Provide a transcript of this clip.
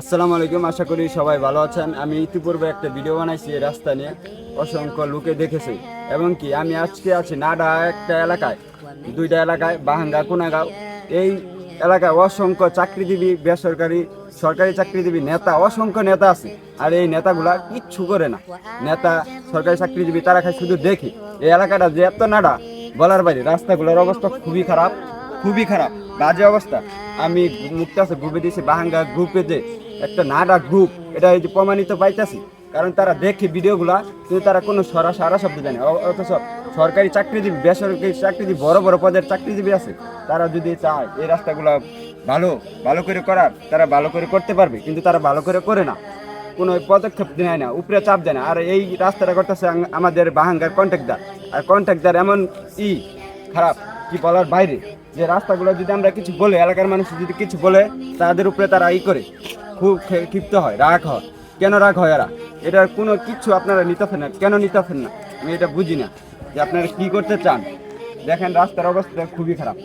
আসসালামু আলাইকুম, আশা করি সবাই ভালো আছেন। আমি ইতিপূর্বে একটা ভিডিও বানাইছি এই রাস্তা নিয়ে, অসংখ্য লোকে দেখেছি। এবং কি, আমি আজকে আছি নাডা একটা এলাকায়, দুইটা এলাকায়, বাহাঙ্গা, কোনাগাঁও। এই এলাকায় অসংখ্য চাকরিজীবী, বেসরকারি, সরকারি চাকরিজীবী নেতা, অসংখ্য নেতা আছে। আর এই নেতাগুলা কিচ্ছু করে না। নেতা, সরকারি চাকরিজীবী, তারা খায় শুধু দেখি। এই এলাকাটা যে এত নাডা, বলার বাইরে রাস্তাগুলোর অবস্থা খুবই খারাপ। খুবই খারাপ। বাজে অবস্থা। আমি মুক্তাসে গ্রুপে দিয়েছি, বাহাঙ্গা গ্রুপে যে একটা নাডা গ্রুপ এটা এই যে প্রমাণিত পাইতাছি। কারণ তারা দেখে ভিডিওগুলা, কিন্তু তারা কোনো সরা সারা শব্দ জানে অথচ সরকারি চাকরিজীবী, বেসরকারি চাকরিজীবী, বড় বড় পদের চাকরিজীবী আছে। তারা যদি চায় এই রাস্তাগুলা ভালো ভালো করে করার, তারা ভালো করে করতে পারবে। কিন্তু তারা ভালো করে করে না। কোনো পদক্ষেপ নেয় না, উপরে চাপ দেয় না। আর এই রাস্তাটা করতেছে আমাদের বাহাঙ্গার কন্ট্রাক্টদার আর কন্ট্রাক্টদার এমন ই খারাপ। কি বলার বাইরে? যে রাস্তাগুলো যদি আমরা কিছু বলে, এলাকার মানুষ যদি কিছু বলে, তাদের উপরে তারা ই করে, খুব ক্ষিপ্ত হয়, রাগ হয়। কেন রাগ হয় এরা? এটার কোনো কিছু আপনারা নিতেছেন না। কেন নিতেছেন না? আমি এটা বুঝি না। যে আপনারা কী করতে চান? দেখেন, রাস্তার অবস্থা খুবই খারাপ।